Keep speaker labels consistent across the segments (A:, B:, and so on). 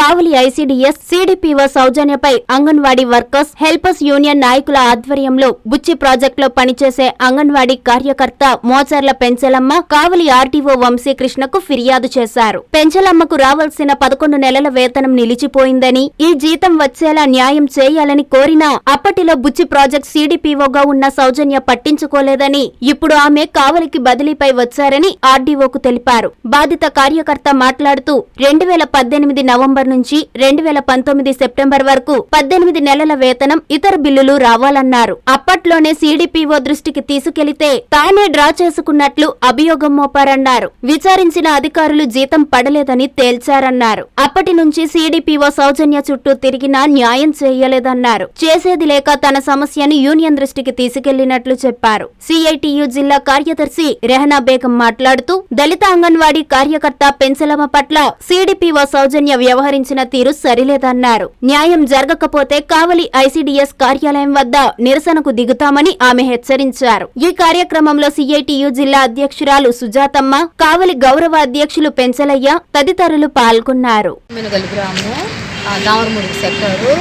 A: కావలి ICDS CDPO సౌజన్యపై anganwadi workers helpers union నాయకుల ఆధ్వర్యంలో బుచ్చి ప్రాజెక్టులో పనిచేసే అంగన్వాడీ కార్యకర్త మోచర్ల పెంచలమ్మ కావలి ఆర్టీఓ వంశీకృష్ణకు ఫిర్యాదు చేశారు. పెంచలమ్మకు రావాల్సిన పదకొండు నెలల వేతనం నిలిచిపోయిందని ఈ జీతం వచ్చేలా న్యాయం చేయాలని కోరినా అప్పటిలో బుచ్చి ప్రాజెక్ట్ సీడీపీఓగా ఉన్న సౌజన్య పట్టించుకోలేదని ఇప్పుడు ఆమె కావలికి బదిలీపై వచ్చారని ఆర్డీఓకు తెలిపారు. బాధిత కార్యకర్త మాట్లాడుతూ రెండు వేల పద్దెనిమిది నవంబర్ నుంచి రెండు వేల పంతొమ్మిది సెప్టెంబర్ వరకు పద్దెనిమిది నెలల వేతనం ఇతర బిల్లులు రావాలన్నారు. అప్పట్లోనే సిడిపిఓ దృష్టికి తీసుకెళితే తానే డ్రా చేసుకున్నట్లు అభియోగం మోపారన్నారు. విచారించిన అధికారులు జీతం పడలేదని తేల్చారన్నారు. అప్పటి నుంచి సిడిపిఓ సౌజన్య చుట్టూ తిరిగినా న్యాయం చేయలేదన్నారు. చేసేది లేక తన సమస్యను యూనియన్ దృష్టికి తీసుకెళ్ళినట్లు చెప్పారు. సిఐటియు జిల్లా కార్యదర్శి రెహనా బేగం మాట్లాడుతూ దళిత అంగన్వాడీ కార్యకర్త పెంచలమ్మ పట్ల సిడిపిఓ సౌజన్య వ్యవహరించిన తీరు సరిలేదన్నారు. న్యాయం జరగకపోతే కావలి ఐసీడీఎస్ కార్యాలయం వద్ద నిరసనకు దిగుతామని ఆమె హెచ్చరించారు. ఈ కార్యక్రమంలో సిఐటియు జిల్లా అధ్యక్షురాలు సుజాతమ్మ కావలి గౌరవ అధ్యక్షులు పెంచలయ్య తదితరులు పాల్గొన్నారు.
B: సెక్టారు.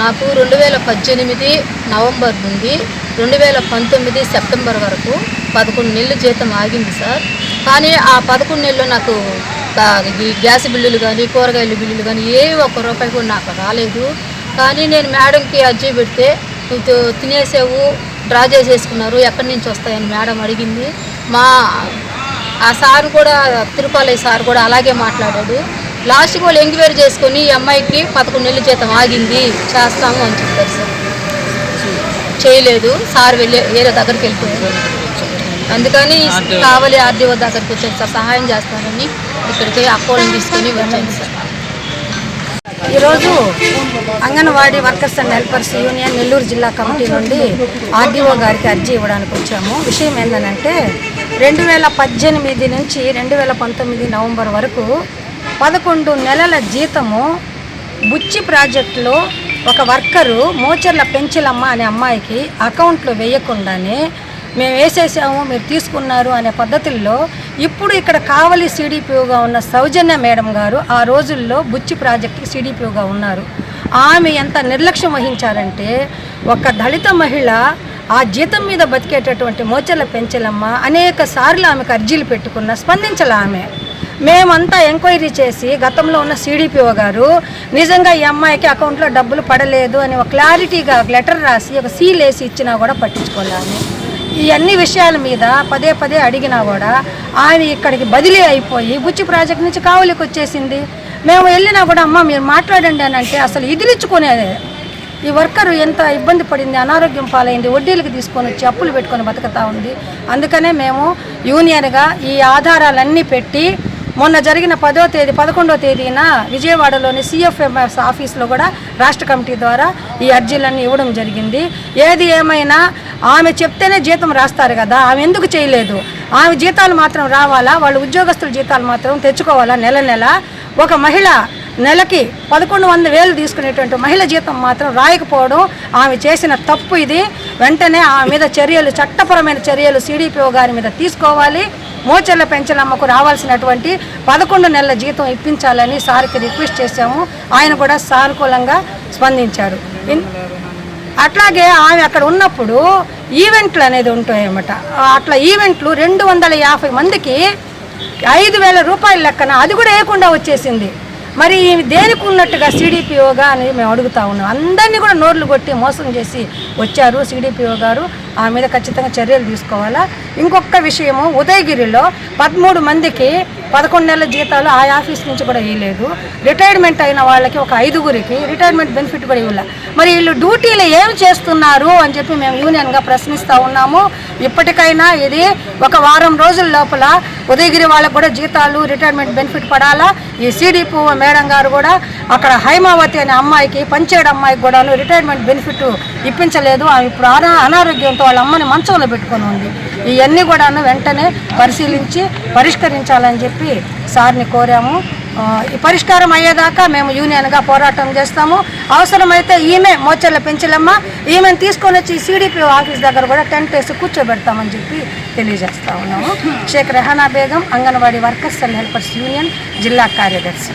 B: నాకు రెండు వేల పద్దెనిమిది నవంబర్ నుండి రెండు వేల పంతొమ్మిది సెప్టెంబర్ వరకు పదకొండు నెలలు జీతం ఆగింది సార్. కానీ ఆ పదకొండు నెలలు నాకు ఈ గ్యాస్ బిల్లులు కానీ కూరగాయల బిల్లులు కానీ ఏ ఒక్క రూపాయి కూడా నాకు రాలేదు. కానీ నేను మేడంకి అర్జీ పెడితే నువ్వు తినేసావు డ్రా చేసేసుకున్నారు ఎక్కడి నుంచి వస్తాయని మేడం అడిగింది. మా ఆ సార్ కూడా తిరుపాలయ్య సార్ కూడా అలాగే మాట్లాడాడు. లాస్ట్కి వాళ్ళు ఎంక్వైరీ చేసుకొని ఈ అమ్మాయికి పదకొండు నెలల జీతం ఆగింది. చేస్తాము అని చెప్పారు సార్. చేయలేదు. సార్ వెళ్ళే వేరే దగ్గరికి వెళ్ళిపోయారు. అందుకని కావలి ఆర్డీఓ దగ్గరికి వచ్చాను సార్ సహాయం చేస్తారని ఇక్కడికి అక్కోళ్ళని తీసుకొని వచ్చాను సార్.
C: ఈరోజు anganwadi workers and helpers union Nellore జిల్లా కమిటీ నుండి ఆర్డీఓ గారికి అర్జీ ఇవ్వడానికి వచ్చాము. విషయం ఏంటంటే రెండు వేల పద్దెనిమిది నుంచి రెండు వేల పంతొమ్మిది నవంబర్ వరకు పదకొండు నెలల జీతము బుచ్చి ప్రాజెక్టులో ఒక వర్కరు మోచర్ల పెంచిలమ్మ అనే అమ్మాయికి అకౌంట్లో వేయకుండానే మేము వేసేసాము మీరు తీసుకున్నారు అనే పద్ధతుల్లో ఇప్పుడు ఇక్కడ కావలి సిడిపిఓగా ఉన్న సౌజన్య మేడం గారు ఆ రోజుల్లో బుచ్చి ప్రాజెక్ట్కి సిడిపిఓగా ఉన్నారు. ఆమె ఎంత నిర్లక్ష్యం వహించారంటే ఒక దళిత మహిళ ఆ జీతం మీద బతికేటటువంటి మోచర్ల పెంచలమ్మ అనేక సార్లు ఆమెకు అర్జీలు పెట్టుకున్న స్పందించాల ఆమె. మేమంతా ఎంక్వైరీ చేసి గతంలో ఉన్న సిడిపిఓ గారు నిజంగా ఈ అమ్మాయికి అకౌంట్లో డబ్బులు పడలేదు అని ఒక క్లారిటీగా లెటర్ రాసి ఒక సీల్ వేసి ఇచ్చినా కూడా పట్టించుకోలేము ఈ అన్ని విషయాల మీద పదే పదే అడిగినా కూడా ఆయన ఇక్కడికి బదిలీ అయిపోయి బుచ్చి ప్రాజెక్ట్ నుంచి కావలికి వచ్చేసింది. మేము వెళ్ళినా కూడా అమ్మ మీరు మాట్లాడండి అని అంటే అసలు ఇదిలించుకునేది ఈ వర్కర్ ఎంత ఇబ్బంది పడింది అనారోగ్యం పాలైంది వడ్డీలకు తీసుకొని వచ్చి అప్పులు పెట్టుకొని బతుకుతా ఉంది. అందుకనే మేము యూనియన్గా ఈ ఆధారాలన్నీ పెట్టి మొన్న జరిగిన పదో తేదీ పదకొండో తేదీన విజయవాడలోని సిఎఫ్ఎంఎస్ ఆఫీస్లో కూడా రాష్ట్ర కమిటీ ద్వారా ఈ అర్జీలన్నీ ఇవ్వడం జరిగింది. ఏది ఏమైనా ఆమె చెప్తేనే జీతం రాస్తారు కదా ఆమె ఎందుకు చేయలేదు? ఆమె జీతాలు మాత్రం రావాలా? వాళ్ళు ఉద్యోగస్తుల జీతాలు మాత్రం తెచ్చుకోవాలా? నెల నెల ఒక మహిళ నెలకి పదకొండు వందల వేలు తీసుకునేటువంటి మహిళ జీతం మాత్రం రాయకపోవడం ఆమె చేసిన తప్పు ఇది. వెంటనే ఆమె మీద చర్యలు చట్టపరమైన చర్యలు సిడిపిఓ గారి మీద తీసుకోవాలి. మోచర్ల పెంచలమ్మకు రావాల్సినటువంటి పదకొండు నెలల జీతం ఇప్పించాలని సార్కి రిక్వెస్ట్ చేశాము. ఆయన కూడా సానుకూలంగా స్పందించారు. అట్లాగే ఆమె అక్కడ ఉన్నప్పుడు ఈవెంట్లు అనేది ఉంటాయన్నమాట. అట్లా ఈవెంట్లు రెండు వందల యాభై మందికి ఐదు వేల రూపాయల లెక్కన అది కూడా వేయకుండా వచ్చేసింది. మరి దేనికి ఉన్నట్టుగా సిడిపిఓగా అని మేము అడుగుతా ఉన్నాం. అందరినీ కూడా నోట్లు కొట్టి మోసం చేసి వచ్చారు సిడిపిఓ గారు. ఆ మీద ఖచ్చితంగా చర్యలు తీసుకోవాలా? ఇంకొక విషయము ఉదయగిరిలో పదమూడు మందికి పదకొండు నెలల జీతాలు ఆ ఆఫీస్ నుంచి కూడా ఇవ్వలేదు రిటైర్మెంట్ అయిన వాళ్ళకి ఒక ఐదుగురికి రిటైర్మెంట్ బెనిఫిట్ కూడా ఇవ్వలే. మరి వీళ్ళు డ్యూటీలు ఏం చేస్తున్నారు అని చెప్పి మేము యూనియన్గా ప్రశ్నిస్తూ ఉన్నాము. ఇప్పటికైనా ఇది ఒక వారం రోజుల లోపల ఉదయగిరి వాళ్ళకు కూడా జీతాలు రిటైర్మెంట్ బెనిఫిట్ పడాలా? ఈ సిడిపో మేడం గారు కూడా అక్కడ హైమావతి అనే అమ్మాయికి పంచేడు అమ్మాయికి కూడాను రిటైర్మెంట్ బెనిఫిట్ ఇప్పించలేదు. ఇప్పుడు అనా అనారోగ్యంతో వాళ్ళ అమ్మని మంచంలో పెట్టుకొని ఉంది. ఇవన్నీ కూడాను వెంటనే పరిశీలించి పరిష్కరించాలని చెప్పి సార్ని కోరాము. ఈ పరిష్కారం అయ్యేదాకా మేము యూనియన్గా పోరాటం చేస్తాము. అవసరమైతే ఈమె మోచర్ల పెంచలమ్మ ఈమెను తీసుకొని వచ్చి సిడిపి ఆఫీస్ దగ్గర కూడా టెంట్ వేసి కూర్చోబెడతామని చెప్పి తెలియజేస్తా ఉన్నాము. Sheikh Rehana Begum anganwadi workers and helpers union జిల్లా కార్యదర్శి.